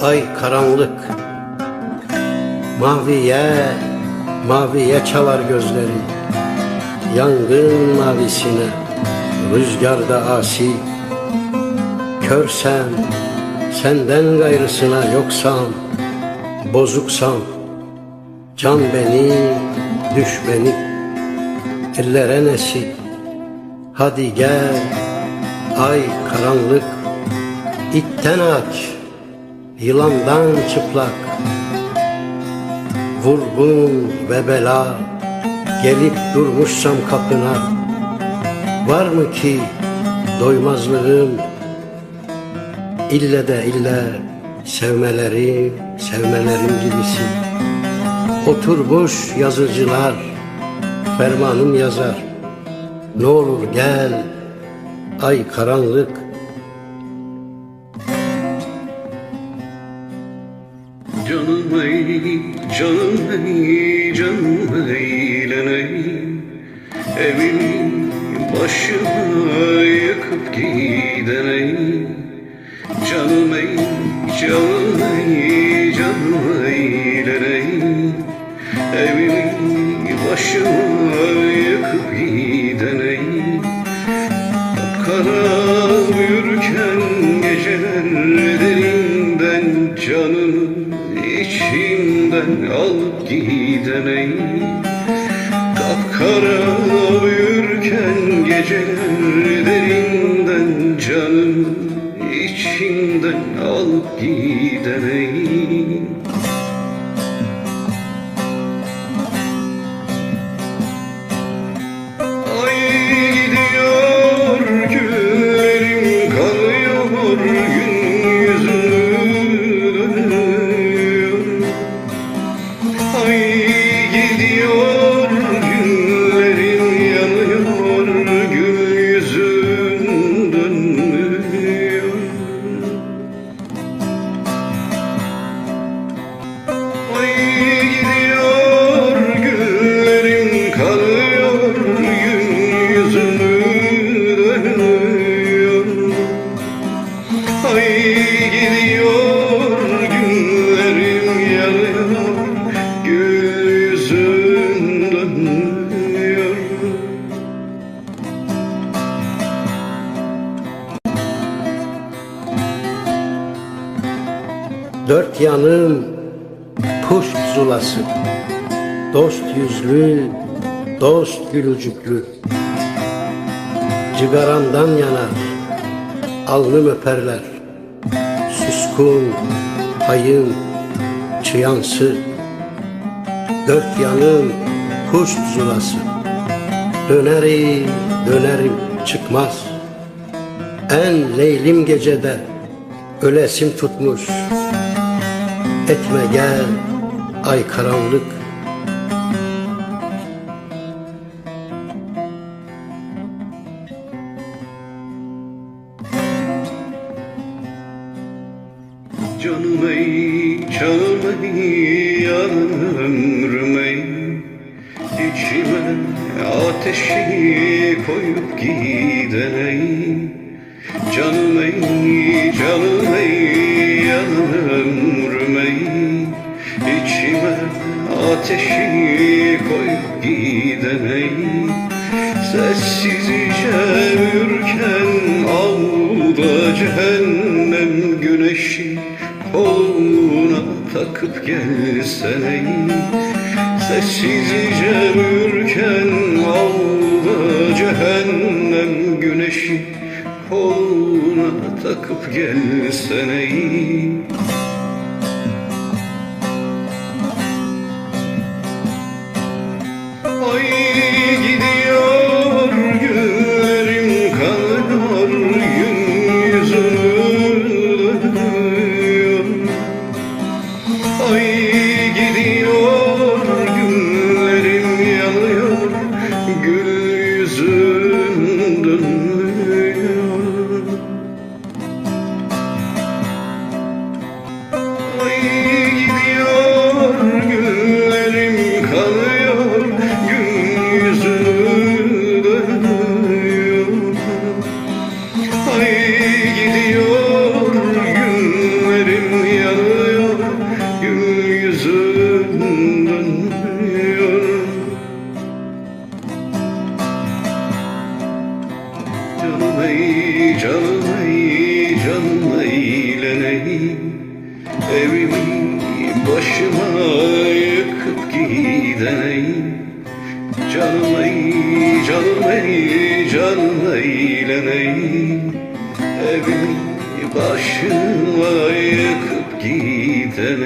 ay karanlık. Maviye, maviye çalar gözleri. Yangın mavisine, rüzgarda asi. Körsem, senden gayrısına yoksam Bozuksam, can beni, düş beni Ellere nesi, hadi gel Ay karanlık, itten aç Yılandan çıplak Vurgun ve bela Gelip durmuşsam kapına Var mı ki doymazlığım İlle de ille sevmeleri Sevmelerim gibisi. Oturmuş yazıcılar Fermanım yazar. Ne olur gel Ay karanlık Evimi başıma yakıp gideney Canım ey, canım ey, canım eğleney Evimi başıma yakıp gideney Kara uyurken geceler derinden canımı içimden alıp giden ey Kapkara uyurken geceler derinden canımı içimden alıp giden Dört yanım puşt zulası Dost yüzlü, dost gülücüklü. Cigaramdan yanar, alnım öperler Suskun, hayın, çıyansı. Dört yanım puşt zulası Dönerim, dönerim çıkmaz. En leylim gecede ölesim tutmuş Etme gel. Ay karanlık. Canım ey, canım ey, ömrüm ey. İçime ateşi koyup giden ey. Canım ey, canım ey, yanım ateşi koyup giden ey. Sessizce ürken avda cehennem güneşi Koluna takıp gelsene Sessizce ürken avda cehennem güneşi Koluna takıp gelsene you Evimi başıma yıkıp giden ey. Canım ey, canım ey, canım eylen ey. Evimi başıma yıkıp giden